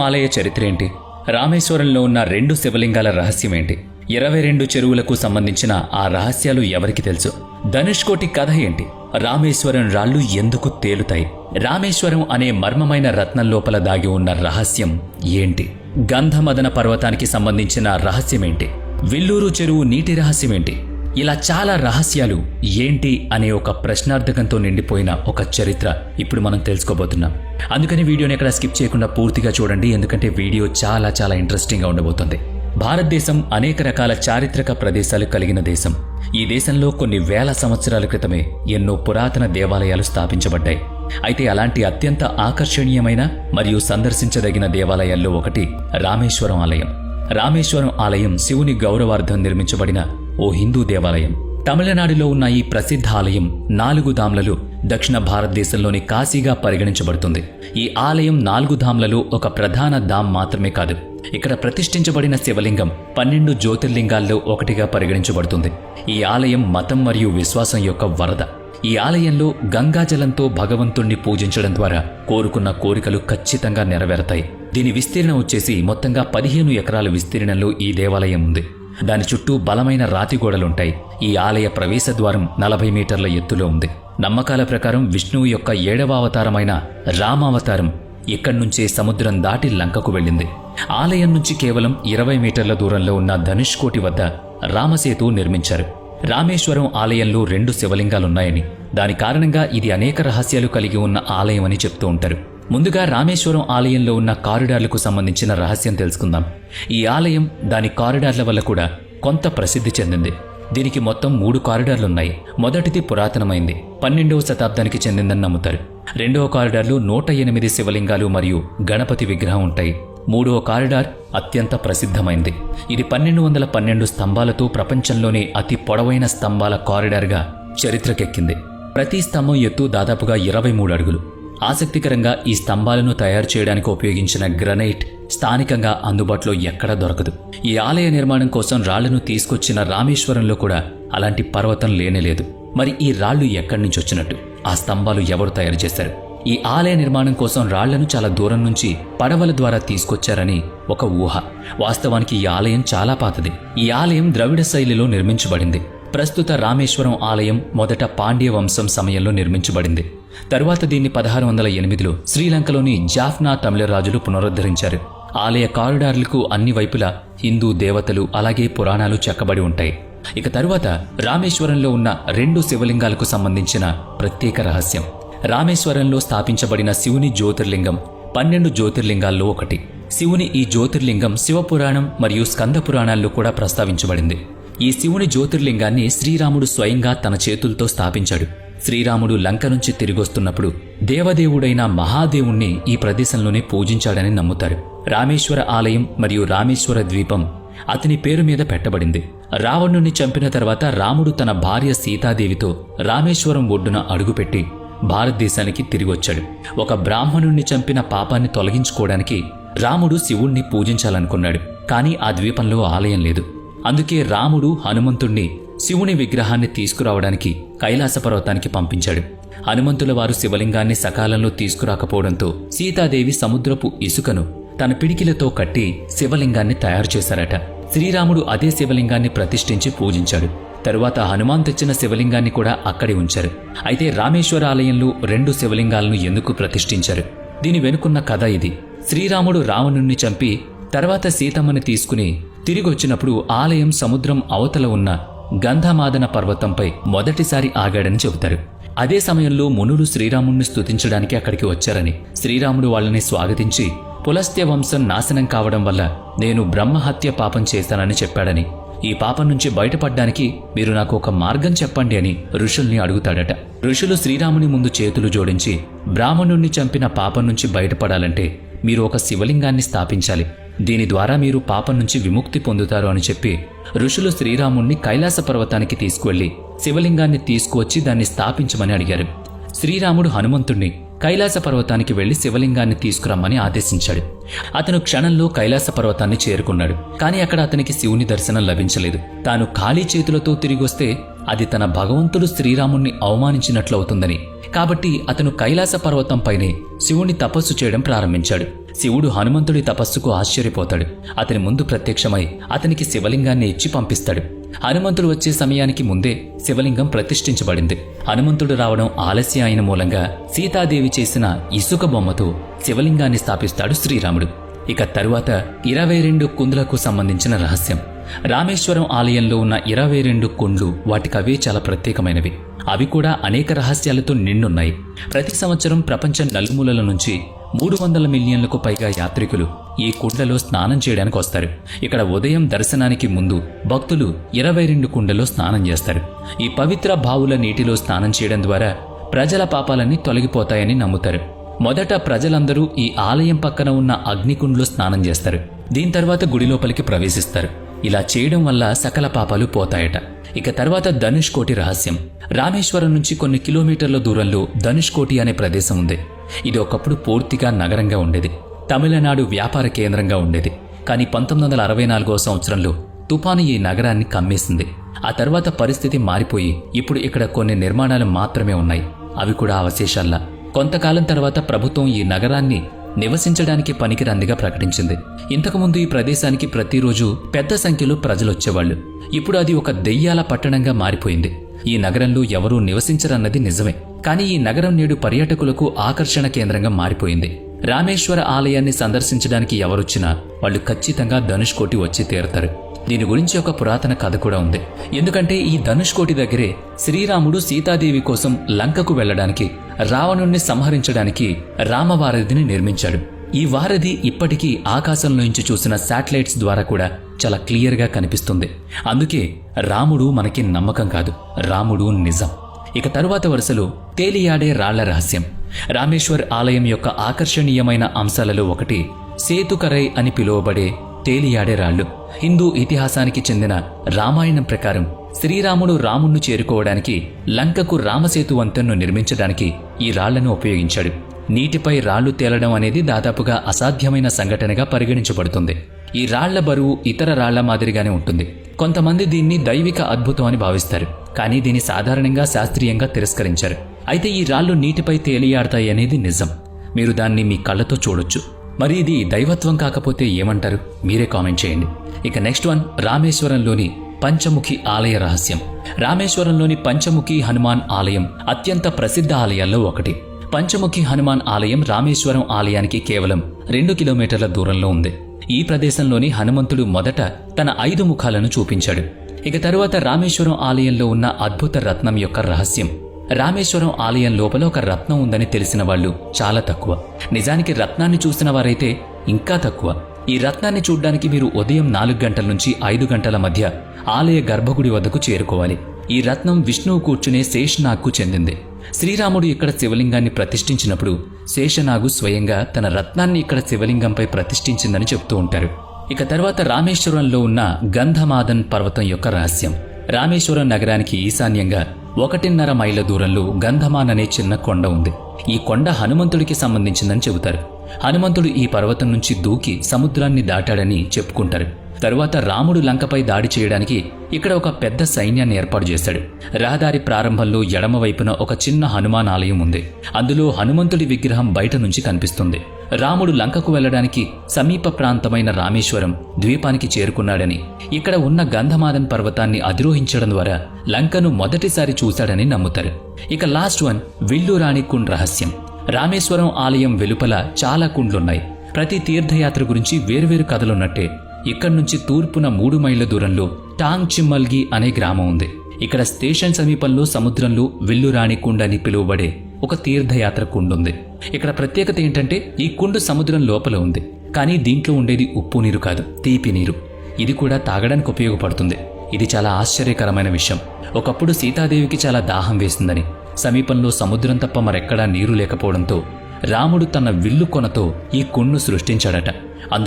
ఆలయ చరిత్ర ఏంటి? రామేశ్వరంలో ఉన్న రెండు శివలింగాల రహస్యం ఏంటి? ఇరవై రెండు చెరువులకు సంబంధించిన ఆ రహస్యాలు ఎవరికి తెలుసు? ధనుష్కోటి కథ ఏంటి? రామేశ్వరం రాళ్ళు ఎందుకు తేలుతాయి? రామేశ్వరం అనే మర్మమైన రత్నం లోపల దాగి ఉన్న రహస్యం ఏంటి? గంధమదన పర్వతానికి సంబంధించిన రహస్యమేంటి విల్లూరు చెరువు నీటి రహస్యమేంటి ఇలా చాలా రహస్యాలు ఏంటి అనే ఒక ప్రశ్నార్థకంతో నిండిపోయిన ఒక చరిత్ర ఇప్పుడు మనం తెలుసుకోబోతున్నాం. అందుకని వీడియోని ఎక్కడ స్కిప్ చేయకుండా పూర్తిగా చూడండి ఎందుకంటే వీడియో చాలా చాలా ఇంట్రెస్టింగ్గా ఉండబోతుంది. భారతదేశం అనేక రకాల చారిత్రక ప్రదేశాలు కలిగిన దేశం. ఈ దేశంలో కొన్ని వేల సంవత్సరాల క్రితమే ఎన్నో పురాతన దేవాలయాలు స్థాపించబడ్డాయి. అయితే అలాంటి అత్యంత ఆకర్షణీయమైన మరియు సందర్శించదగిన దేవాలయాల్లో ఒకటి రామేశ్వరం ఆలయం. రామేశ్వరం ఆలయం శివుని గౌరవార్థం నిర్మించబడిన ఓ హిందూ దేవాలయం. తమిళనాడులో ఉన్న ఈ ప్రసిద్ధ ఆలయం నాలుగు ధామ్లలో దక్షిణ భారతదేశంలోని కాశీగా పరిగణించబడుతుంది. ఈ ఆలయం నాలుగు ధామ్లలో ఒక ప్రధాన ధామ్ మాత్రమే కాదు. ఇక్కడ ప్రతిష్ఠించబడిన శివలింగం పన్నెండు జ్యోతిర్లింగాల్లో ఒకటిగా పరిగణించబడుతుంది. ఈ ఆలయం మతం మరియు విశ్వాసం యొక్క వరద. ఈ ఆలయంలో గంగాజలంతో భగవంతుణ్ణి పూజించడం ద్వారా కోరుకున్న కోరికలు ఖచ్చితంగా నెరవేరతాయి. దీని విస్తీర్ణం వచ్చేసి మొత్తంగా పదిహేను ఎకరాల విస్తీర్ణంలో ఈ దేవాలయం ఉంది. దాని చుట్టూ బలమైన రాతి గోడలుంటాయి. ఈ ఆలయ ప్రవేశ ద్వారం నలభై మీటర్ల ఎత్తులో ఉంది. నమ్మకాల ప్రకారం విష్ణువు యొక్క ఏడవ అవతారమైన రామావతారం ఇక్కడి నుంచే సముద్రం దాటి లంకకు వెళ్ళింది. ఆలయం నుంచి కేవలం ఇరవై మీటర్ల దూరంలో ఉన్న ధనుష్కోటి వద్ద రామసేతు నిర్మించారు. రామేశ్వరం ఆలయంలో రెండు శివలింగాలున్నాయని దాని కారణంగా ఇది అనేక రహస్యాలు కలిగి ఉన్న ఆలయం అని చెప్తూ ఉంటారు. ముందుగా రామేశ్వరం ఆలయంలో ఉన్న కారిడార్లకు సంబంధించిన రహస్యం తెలుసుకుందాం. ఈ ఆలయం దాని కారిడార్ల వల్ల కూడా కొంత ప్రసిద్ధి చెందింది. దీనికి మొత్తం మూడు కారిడార్లున్నాయి. మొదటిది పురాతనమైంది. పన్నెండవ శతాబ్దానికి చెందిందని నమ్ముతారు. రెండవ కారిడార్లో నూట ఎనిమిది శివలింగాలు మరియు గణపతి విగ్రహం ఉంటాయి. మూడవ కారిడార్ అత్యంత ప్రసిద్ధమైంది. ఇది పన్నెండు వందల పన్నెండు స్తంభాలతో ప్రపంచంలోనే అతి పొడవైన స్తంభాల కారిడార్గా చరిత్రకెక్కింది. ప్రతి స్తంభం ఎత్తు దాదాపుగా ఇరవై మూడు అడుగులు. ఆసక్తికరంగా ఈ స్తంభాలను తయారు చేయడానికి ఉపయోగించిన గ్రనైట్ స్థానికంగా అందుబాటులో ఎక్కడా దొరకదు. ఈ ఆలయ నిర్మాణం కోసం రాళ్ళను తీసుకొచ్చిన రామేశ్వరంలో కూడా అలాంటి పర్వతం లేనేలేదు మరి ఈ రాళ్ళు ఎక్కడి నుంచి వచ్చినట్టు? ఆ స్తంభాలు ఎవరు తయారు చేశారు? ఈ ఆలయ నిర్మాణం కోసం రాళ్ళను చాలా దూరం నుంచి పడవల ద్వారా తీసుకొచ్చారని ఒక ఊహ. వాస్తవానికి ఈ ఆలయం చాలా పాతది. ఈ ఆలయం ద్రవిడ శైలిలో నిర్మించబడింది. ప్రస్తుత రామేశ్వరం ఆలయం మొదట పాండ్య వంశం సమయంలో నిర్మించబడింది. తరువాత దీన్ని పదహారు వందల ఎనిమిదిలో శ్రీలంకలోని జాఫ్నా తమిళ రాజులు పునరుద్ధరించారు. ఆలయ కారిడార్లకు అన్ని వైపులా హిందూ దేవతలు అలాగే పురాణాలు చెక్కబడి ఉంటాయి. ఇక తరువాత రామేశ్వరంలో ఉన్న రెండు శివలింగాలకు సంబంధించిన ప్రత్యేక రహస్యం. రామేశ్వరంలో స్థాపించబడిన శివుని జ్యోతిర్లింగం పన్నెండు జ్యోతిర్లింగాల్లో ఒకటి. శివుని ఈ జ్యోతిర్లింగం శివపురాణం మరియు స్కంద పురాణాల్లో కూడా ప్రస్తావించబడింది. ఈ శివుని జ్యోతిర్లింగాన్ని శ్రీరాముడు స్వయంగా తన చేతులతో స్థాపించాడు. శ్రీరాముడు లంక నుంచి తిరిగొస్తున్నప్పుడు దేవదేవుడైన మహాదేవుణ్ణి ఈ ప్రదేశంలోనే పూజించాడని నమ్ముతారు. రామేశ్వర ఆలయం మరియు రామేశ్వర ద్వీపం అతని పేరు మీద పెట్టబడింది. రావణుణ్ణి చంపిన తర్వాత రాముడు తన భార్య సీతాదేవితో రామేశ్వరం ఒడ్డున అడుగుపెట్టి భారతదేశానికి తిరిగొచ్చాడు. ఒక బ్రాహ్మణుణ్ణి చంపిన పాపాన్ని తొలగించుకోవడానికి రాముడు శివుణ్ణి పూజించాలనుకున్నాడు. కానీ ఆ ద్వీపంలో ఆలయం లేదు. అందుకే రాముడు హనుమంతుణ్ణి శివుని విగ్రహాన్ని తీసుకురావడానికి కైలాస పర్వతానికి పంపించాడు. హనుమంతుల వారు శివలింగాన్ని సకాలంలో తీసుకురాకపోవడంతో సీతాదేవి సముద్రపు ఇసుకను తన పిడికిలతో కట్టి శివలింగాన్ని తయారు చేశారట. శ్రీరాముడు అదే శివలింగాన్ని ప్రతిష్ఠించి పూజించాడు. తరువాత హనుమాన్ తెచ్చిన శివలింగాన్ని కూడా అక్కడే ఉంచారు. అయితే రామేశ్వర ఆలయంలో రెండు శివలింగాలను ఎందుకు ప్రతిష్ఠించారు? దీని వెనుకున్న కథ ఇది. శ్రీరాముడు రావణుణ్ణి చంపి తర్వాత సీతమ్మని తీసుకుని తిరిగొచ్చినప్పుడు ఆలయం సముద్రం అవతల ఉన్న గంధమాదన పర్వతంపై మొదటిసారి ఆగాడని చెబుతారు. అదే సమయంలో మునులు శ్రీరాముణ్ణి స్తుతించడానికి అక్కడికి వచ్చారని శ్రీరాముడు వాళ్ళని స్వాగతించి పులస్త్య వంశం నాశనం కావడం వల్ల నేను బ్రహ్మహత్య పాపం చేశానని చెప్పాడని. ఈ పాపం నుంచి బయటపడ్డానికి మీరు నాకు ఒక మార్గం చెప్పండి అని ఋషుల్ని అడుగుతాడట. ఋషులు శ్రీరాముని ముందు చేతులు జోడించి బ్రాహ్మణుణ్ణి చంపిన పాపం నుంచి బయటపడాలంటే మీరు ఒక శివలింగాన్ని స్థాపించాలి. దీని ద్వారా మీరు పాపం నుంచి విముక్తి పొందుతారు అని చెప్పి ఋషులు శ్రీరాముణ్ణి కైలాస పర్వతానికి తీసుకువెళ్ళి శివలింగాన్ని తీసుకువచ్చి దాన్ని స్థాపించమని అడిగారు. శ్రీరాముడు హనుమంతుణ్ణి కైలాస పర్వతానికి వెళ్ళి శివలింగాన్ని తీసుకురమ్మని ఆదేశించాడు. అతను క్షణంలో కైలాస పర్వతాన్ని చేరుకున్నాడు. కానీ అక్కడ అతనికి శివుని దర్శనం లభించలేదు. తాను ఖాళీ చేతులతో తిరిగొస్తే అది తన భగవంతుడు శ్రీరాముణ్ణి అవమానించినట్లవుతుందని. కాబట్టి అతను కైలాస పర్వతంపైనే శివుని తపస్సు చేయడం ప్రారంభించాడు. శివుడు హనుమంతుడి తపస్సుకు ఆశ్చర్యపోతాడు. అతని ముందు ప్రత్యక్షమై అతనికి శివలింగాన్ని ఇచ్చి పంపిస్తాడు. హనుమంతుడు వచ్చే సమయానికి ముందే శివలింగం ప్రతిష్ఠించబడింది. హనుమంతుడు రావడం ఆలస్యం అయిన మూలంగా సీతాదేవి చేసిన ఇసుక బొమ్మతో శివలింగాన్ని స్థాపిస్తాడు శ్రీరాముడు. ఇక తరువాత ఇరవై రెండు కుందులకు సంబంధించిన రహస్యం. రామేశ్వరం ఆలయంలో ఉన్న ఇరవై రెండు కుండ్లు వాటికవే చాలా ప్రత్యేకమైనవి. అవి కూడా అనేక రహస్యాలతో నిండున్నాయి. ప్రతి సంవత్సరం ప్రపంచం నలుమూలల నుంచి మూడు వందల మిలియన్లకు పైగా యాత్రికులు ఈ కుండలో స్నానం చేయడానికి వస్తారు. ఇక్కడ ఉదయం దర్శనానికి ముందు భక్తులు ఇరవై రెండు కుండలో స్నానం చేస్తారు. ఈ పవిత్ర బావుల నీటిలో స్నానం చేయడం ద్వారా ప్రజల పాపాలన్నీ తొలగిపోతాయని నమ్ముతారు. మొదట ప్రజలందరూ ఈ ఆలయం పక్కన ఉన్న అగ్నికుండ్లో స్నానం చేస్తారు. దీని తర్వాత గుడి లోపలికి ప్రవేశిస్తారు. ఇలా చేయడం వల్ల సకల పాపాలు పోతాయట. ఇక తర్వాత ధనుష్ కోటి రహస్యం. రామేశ్వరం నుంచి కొన్ని కిలోమీటర్ల దూరంలో ధనుష్ కోటి అనే ప్రదేశం ఉంది. ఇది ఒకప్పుడు పూర్తిగా నగరంగా ఉండేది. తమిళనాడు వ్యాపార కేంద్రంగా ఉండేది. కానీ పంతొమ్మిది వందల అరవై నాలుగో సంవత్సరంలో తుఫాను ఈ నగరాన్ని కమ్మేసింది. ఆ తర్వాత పరిస్థితి మారిపోయి ఇప్పుడు ఇక్కడ కొన్ని నిర్మాణాలు మాత్రమే ఉన్నాయి. అవి కూడా అవశేషాల్లా. కొంతకాలం తర్వాత ప్రభుత్వం ఈ నగరాన్ని నివసించడానికి పనికిరందిగా ప్రకటించింది. ఇంతకుముందు ఈ ప్రదేశానికి ప్రతిరోజు పెద్ద సంఖ్యలో ప్రజలొచ్చేవాళ్ళు ఇప్పుడు అది ఒక దెయ్యాల పట్టణంగా మారిపోయింది. ఈ నగరంలో ఎవరూ నివసించరన్నది నిజమే. కానీ ఈ నగరం నేడు పర్యాటకులకు ఆకర్షణ కేంద్రంగా మారిపోయింది. రామేశ్వర ఆలయాన్ని సందర్శించడానికి ఎవరొచ్చినా వాళ్ళు ఖచ్చితంగా ధనుష్ కోటి వచ్చి తీరతారు. దీని గురించి ఒక పురాతన కథ కూడా ఉంది. ఎందుకంటే ఈ ధనుష్ కోటి దగ్గరే శ్రీరాముడు సీతాదేవి కోసం లంకకు వెళ్ళడానికి రావణుణ్ణి సంహరించడానికి రామవారధిని నిర్మించాడు. ఈ వారధి ఇప్పటికీ ఆకాశంలోంచి చూసిన శాటిలైట్స్ ద్వారా కూడా చాలా క్లియర్గా కనిపిస్తుంది. అందుకే రాముడు మనకి నమ్మకం కాదు. రాముడు నిజం. ఇక తరువాత వరుసలో తేలియాడే రాళ్ళ రహస్యం. రామేశ్వర్ ఆలయం యొక్క ఆకర్షణీయమైన అంశాలలో ఒకటి సేతుకరై అని పిలువబడే తేలియాడే రాళ్ళు హిందూ ఇతిహాసానికి చెందిన రామాయణం ప్రకారం శ్రీరాముడు రాముణ్ణి చేరుకోవడానికి లంకకు రామసేతు వంతెన్ను నిర్మించడానికి ఈ రాళ్ళను ఉపయోగించాడు. నీటిపై రాళ్ళు తేలడం అనేది దాదాపుగా అసాధ్యమైన సంఘటనగా పరిగణించబడుతుంది. ఈ రాళ్ళ బరువు ఇతర రాళ్ళ మాదిరిగానే ఉంటుంది. కొంతమంది దీన్ని దైవిక అద్భుతం అని భావిస్తారు కానీ దీన్ని సాధారణంగా శాస్త్రీయంగా తిరస్కరించారు. అయితే ఈ రాళ్ళు నీటిపై తేలియాడతాయి అనేది నిజం. మీరు దాన్ని మీ కళ్ళతో చూడొచ్చు. మరి ఇది దైవత్వం కాకపోతే ఏమంటారు? మీరే కామెంట్ చేయండి. ఇక నెక్స్ట్ వన్ రామేశ్వరంలోని పంచముఖి ఆలయ రహస్యం. రామేశ్వరంలోని పంచముఖి హనుమాన్ ఆలయం అత్యంత ప్రసిద్ధ ఆలయాల్లో ఒకటి. పంచముఖి హనుమాన్ ఆలయం రామేశ్వరం ఆలయానికి కేవలం రెండు కిలోమీటర్ల దూరంలో ఉంది. ఈ ప్రదేశంలోని హనుమంతుడు మొదట తన ఐదు ముఖాలను చూపించాడు. ఇక తరువాత రామేశ్వరం ఆలయంలో ఉన్న అద్భుత రత్నం యొక్క రహస్యం. రామేశ్వరం ఆలయం లోపల ఒక రత్నం ఉందని తెలిసిన వాళ్ళు చాలా తక్కువ. నిజానికి రత్నాన్ని చూసిన వారైతే ఇంకా తక్కువ. ఈ రత్నాన్ని చూడ్డానికి మీరు ఉదయం నాలుగు గంటల నుంచి ఐదు గంటల మధ్య ఆలయ గర్భగుడి వద్దకు చేరుకోవాలి. ఈ రత్నం విష్ణువు కూర్చునే శేషనాగ్కు చెందింది. శ్రీరాముడు ఇక్కడ శివలింగాన్ని ప్రతిష్ఠించినప్పుడు శేషనాగు స్వయంగా తన రత్నాన్ని ఇక్కడ శివలింగంపై ప్రతిష్ఠించిందని చెప్తూ ఉంటారు. ఇక తర్వాత రామేశ్వరంలో ఉన్న గంధమాదన్ పర్వతం యొక్క రహస్యం. రామేశ్వరం నగరానికి ఈశాన్యంగా ఒకటిన్నర మైళ్ళ దూరంలో గంధమాన్ అనే చిన్న కొండ ఉంది. ఈ కొండ హనుమంతుడికి సంబంధించిందని చెబుతారు. హనుమంతుడు ఈ పర్వతం నుంచి దూకి సముద్రాన్ని దాటాడని చెప్పుకుంటారు. తరువాత రాముడు లంకపై దాడి చేయడానికి ఇక్కడ ఒక పెద్ద సైన్యాన్ని ఏర్పాటు చేశాడు. రహదారి ప్రారంభంలో ఎడమ వైపున ఒక చిన్న హనుమాన్ ఆలయం ఉంది. అందులో హనుమంతుడి విగ్రహం బయట నుంచి కనిపిస్తుంది. రాముడు లంకకు వెళ్ళడానికి సమీప ప్రాంతమైన రామేశ్వరం ద్వీపానికి చేరుకున్నాడని ఇక్కడ ఉన్న గంధమాదన్ పర్వతాన్ని అధిరోహించడం ద్వారా లంకను మొదటిసారి చూశాడని నమ్ముతారు. ఇక లాస్ట్ వన్ విల్లు రాణికుండ్ రహస్యం. రామేశ్వరం ఆలయం వెలుపల చాలా కుండ్లున్నాయి. ప్రతి తీర్థయాత్ర గురించి వేర్వేరు కథలున్నట్టే ఇక్కడి నుంచి తూర్పున మూడు మైళ్ళ దూరంలో టాంగ్ చిమ్మల్గి అనే గ్రామం ఉంది. ఇక్కడ స్టేషన్ సమీపంలో సముద్రంలో విల్లురాణి కుండ అని పిలువబడే ఒక తీర్థయాత్ర కుండు ఉంది. ఇక్కడ ప్రత్యేకత ఏంటంటే ఈ కుండు సముద్రం లోపల ఉంది. కానీ దీంట్లో ఉండేది ఉప్పు నీరు కాదు తీపి నీరు. ఇది కూడా తాగడానికి ఉపయోగపడుతుంది. ఇది చాలా ఆశ్చర్యకరమైన విషయం. ఒకప్పుడు సీతాదేవికి చాలా దాహం వేసిందని సమీపంలో సముద్రం తప్ప మరెక్కడా నీరు లేకపోవడంతో రాముడు తన విల్లు కొనతో ఈ కుండ్ను సృష్టించాడట. అందు